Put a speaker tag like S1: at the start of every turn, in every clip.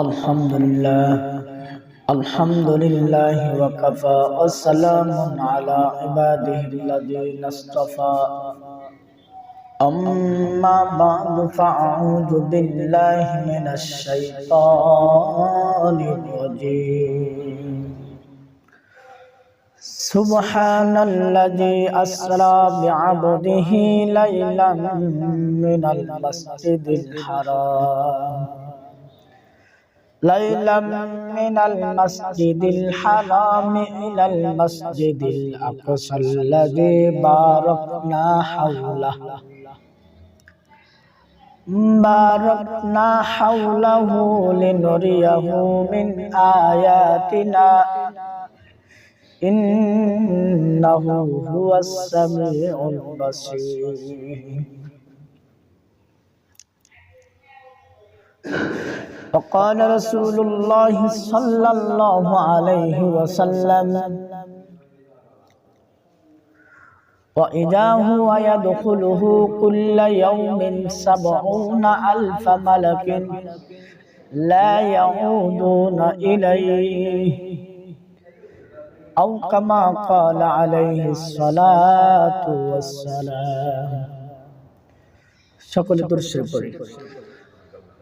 S1: الحمد لله الحمد لله وكفى والسلام على عباده الذين اصطفى أما بعد فأعوذ بالله من الشيطان الرجيم سبحان الذي أسرى بعبده ليلا من المسجد الحرام ليلا من المسجد الحرام إلى المسجد الأقصى الذي باركنا حوله باركنا حوله لنريه من آياتنا إنه هو السميع البصير وقال رسول الله صلى الله عليه وسلم وإذا هو يدخله كل يوم سبعون ألف ملك لا يعودون إليه أو كما قال عليه الصلاة والسلام সকলে দর্শক করি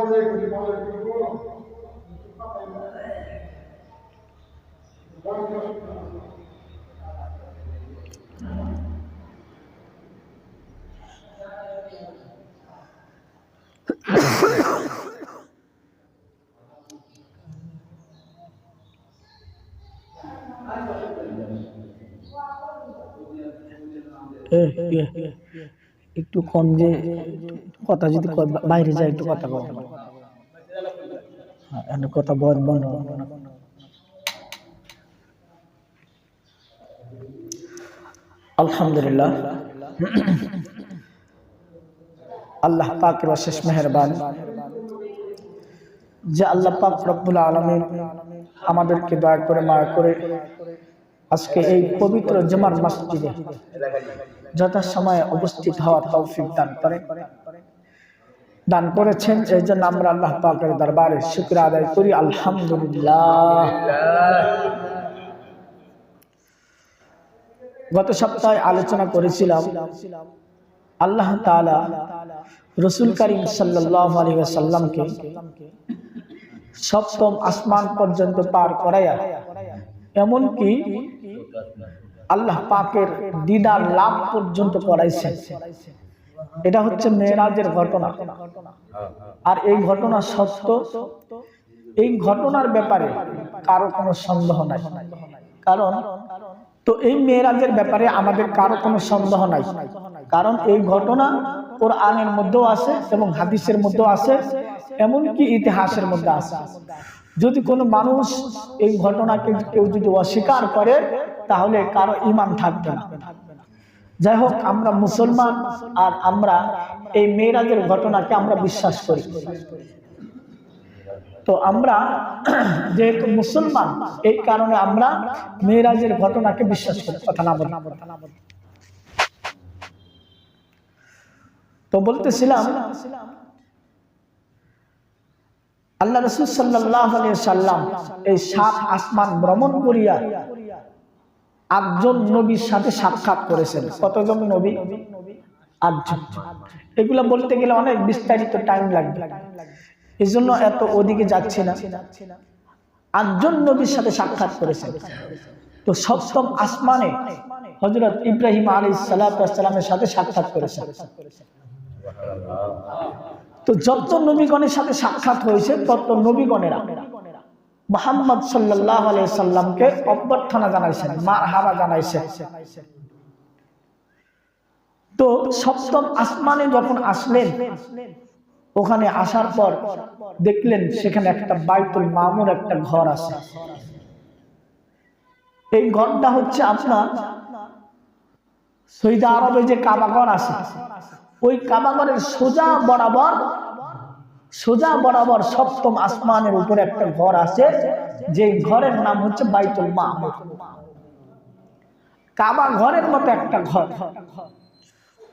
S1: Bora aí, Cudi, bora aí, Cudi, bora. Bora, Yeah, yeah, yeah, yeah. একটু কম যে কথা যদি বাইরে যায় একটু কথা কম হ্যাঁ, কথা বল বন্ধ আলহামদুলিল্লাহ। আল্লাহ পাকের অশেষ মেহরবান। যে আল্লাহ পাক রব্বুল আলমিন আমাদেরকে দয়া করে মায়া করে আজকে এই পবিত্র জমার মসজিদে যথাসময়ে উপস্থিত হওয়ার তৌফিক দান করে। দান করেছেন এই জন্য আমরা আল্লাহ পাকের দরবারে শুক্র আদায় করি। আলহামদুলিল্লাহ। গত সপ্তাহে আলোচনা করেছিলাম, আল্লাহ তাআলা রসুল করিম সাল্লাল্লাহু আলাইহি ওয়াসাল্লামকে সপ্তম আসমান পর্যন্ত পার করাইয়া এমনকি আল্লাহ পাকের দিদার লাভ পর্যন্ত করাইছেন এটা হচ্ছে মেয়েরাজের ঘটনা। আর এই ঘটনা সত্য। এই ঘটনার ব্যাপারে কারও কোনো সন্দেহ নাই। কারণ তো এই মেয়েরাজের ব্যাপারে আমাদের কারও কোনো সন্দেহ নাই। কারণ এই ঘটনা ওর আনের মধ্যেও আছে এবং হাদিসের মধ্যেও আছে, এমনকি ইতিহাসের মধ্যে আছে। যদি কোনো মানুষ এই ঘটনাকে কেউ যদি অস্বীকার করে তাহলে কারও ইমান থাকবে না। যাই হোক, আমরা মুসলমান আর আমরা এই মেয়েরাজের ঘটনাকে আমরা বিশ্বাস করি। তো আমরা যেহেতু মুসলমান, এই কারণে আমরা মেয়েরাজের ঘটনাকে বিশ্বাস করি। কথা না বলি। তো বলতেছিলাম, আল্লাহ রসুল সাল্লাহ সাল্লাম এই সাত আসমান ভ্রমণ করিয়া আটজন নবীর সাথে সাক্ষাৎ করেছেন। কতজন নবী? আটজন। এগুলো বলতে গেলে অনেক বিস্তারিত টাইম লাগবে। এই জন্য এত ওদিকে যাচ্ছে না। আটজন নবীর সাথে সাক্ষাৎ করেছেন। তো সপ্তম আসমানে হজরত ইব্রাহিম আলী সালামের সাথে সাক্ষাৎ করেছেন। তো যত নবীগণের সাথে সাক্ষাৎ হয়েছে, তত নবীগণের নবীগণেরা মোহাম্মদ সাল্লাহ সাল্লামকে অভ্যর্থনা জানাইছেন মার হাবা জানাইছেন। তো সপ্তম আসমানে যখন আসলেন, ওখানে আসার পর দেখলেন সেখানে একটা বাইতুল মামুর একটা ঘর আছে। এই ঘরটা হচ্ছে আপনার সৌদি আরবে যে কাবাগর আছে, ওই কাবাগরের সোজা বরাবর সোজা বরাবর সপ্তম আসমানের উপরে একটা ঘর আছে যে ঘরের নাম হচ্ছে বাইতুল মামুর কাবা ঘরের মতো একটা ঘর।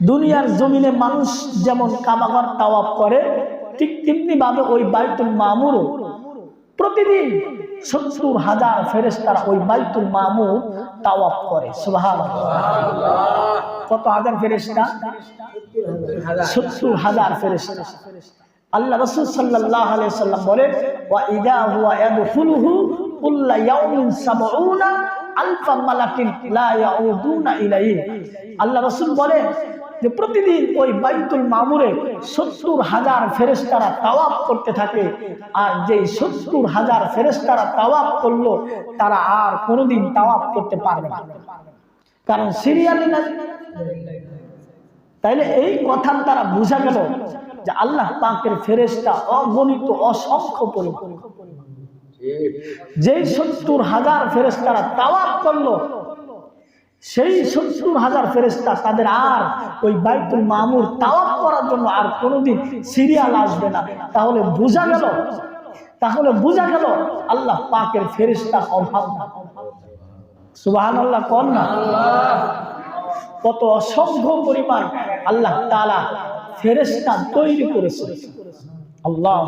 S1: দুনিয়ার জমিনে মানুষ যেমন কাবাঘর তাওয়াব করে, ঠিক তেমনি ভাবে ওই বাইতুল মামুরও। প্রতিদিন সত্তর হাজার ফেরেস্তারা ওই বাইতুল মামুর তাওয়াব করে সুবহান কত হাজার ফেরেস্তা সত্তর হাজার ফেরেস্তা আল্লাহ রসুল সাল্লাহ আলাইহি সাল্লাম ওয়া ইদা হুয়া আল্লাহ রাসূল বলে যে প্রতিদিন ওই বাইতুল মামুরে সত্তর হাজার ফেরেস্তারা তাওয়াব করতে থাকে, আর যে সত্তর হাজার ফেরেস্তারা তাওয়াব করল, তারা আর কোনোদিন তাওয়াব করতে পারবে না। কারণ সিরিয়ালি তাইলে এই কথার দ্বারা বোঝা গেল যে আল্লাহ পাকের ফেরেস্তা অগণিত অসংখ্য পরিমাণ। যেই সত্তর হাজার ফেরেস্তারা তাওয়াব করল, সেই সত্তর হাজার ফেরেস্তা তাদের আর ওই বাইতুল মামুর তাওয়াব করার জন্য আর কোনোদিন সিরিয়াল আসবে না। তাহলে বোঝা গেল, তাহলে বোঝা গেল আল্লাহ পাকের ফেরেস্তার অভাব না। সুবাহান আল্লাহ কন না? কত অসংখ্য পরিমাণ আল্লাহ তালা ফেরেস্তা তৈরি করেছে। আল্লাহ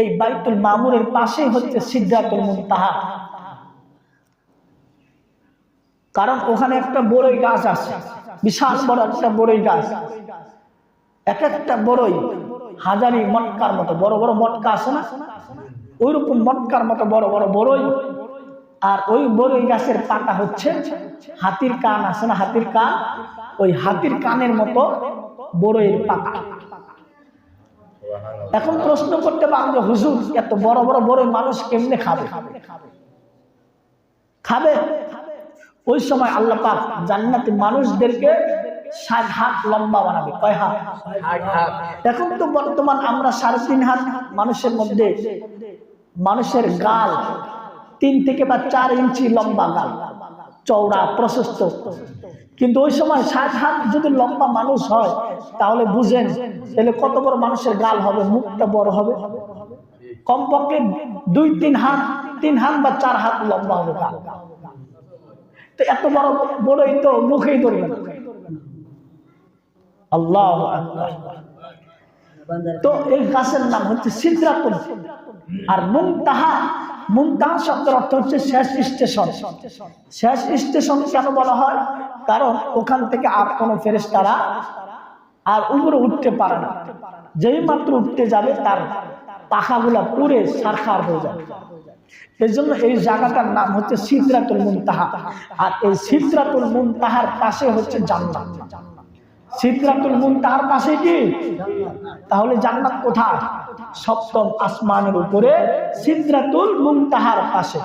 S1: এই বাইতুল মামুরের পাশেই হচ্ছে সিদ্ধাতুল মুনতাহা। কারণ ওখানে একটা বড়ই গাছ আছে, বিশাল বড় একটা বড়ই গাছ। এক একটা বড়ই হাজারি মটকার মতো, বড় বড় মটকা আছে না? ওই রকম মটকার মতো বড় বড় বড়ই আর ওই বড়ই গাছের পাতা হচ্ছে হাতির কান আছে না হাতির কান? ওই হাতির কানের মতো বড়ইয়ের পাতা। এখন প্রশ্ন করতে পারবে হুজুর এত বড় বড় বড় মানুষ কেমনে খাবে? খাবে? ওই সময় আল্লাহ পাক জান্নাতি মানুষদেরকে ষাট হাত লম্বা বানাবে। কয় হাত। এখন তো বর্তমান আমরা সাড়ে তিন হাত মানুষের মধ্যে মানুষের গাল তিন থেকে বা চার ইঞ্চি লম্বা গাল, চওড়া, প্রশস্ত। কিন্তু ওই সময় ষাট হাত যদি লম্বা মানুষ হয়, তাহলে বুঝেন, তাহলে কত বড় মানুষের গাল হবে, মুখটা বড় হবে। কমপক্ষে দুই, তিন হাত তিন হাত বা চার হাত লম্বা হবে গাল। তো এত বড়, বড়ই তো মুখেই ধরবে আল্লাহ তো এই গাছের নাম হচ্ছে সিদ্ধাতুল আর মুমতাহা মুমতাহা শব্দের অর্থ হচ্ছে শেষ স্টেশন। শেষ স্টেশন কেন বলা হয়? কারণ ওখান থেকে আর কোনো ফেরেস্তারা আর উপরে উঠতে পারে না। যেই মাত্র উঠতে যাবে তার পাখাগুলা পুরে সারখার হয়ে যাবে। এই জন্য এই জায়গাটার নাম হচ্ছে সিদ্রাতুল মুনতাহা। আর এই সিদ্রাতুল মুনতাহার পাশে হচ্ছে জান্নাত। সিদ্রাতুল মুনতাহার পাশে কি? তাহলে জান্নাত কোথায়? সপ্তম আসমানের উপরে, সিদ্রাতুল মুনতাহার পাশে।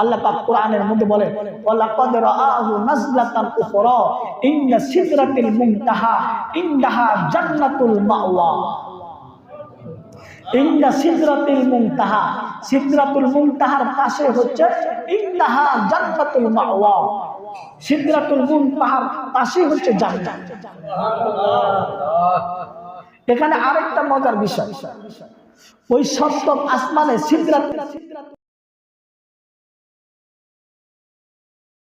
S1: আল্লাহ পাক কোরআনের মধ্যে বলে ওয়ালাকাদ রাআহু নাজলাতান উখরা, ইন্না সিদরাতিল মুনতাহা ইনদাহা জান্নাতুল মাওয়া। ইন্দা সিদরাতুল মুনতাহা, সিদরাতুল মুনতাহার পাশে হচ্ছে, ইন্দাহা জান্নাতুল মাওয়া। সিদরাতুল পাহাড় পাশে হচ্ছে জান্নাত। এখানে আরেকটা মজার বিষয়। ওই সপ্তম আসমানে সিদরাত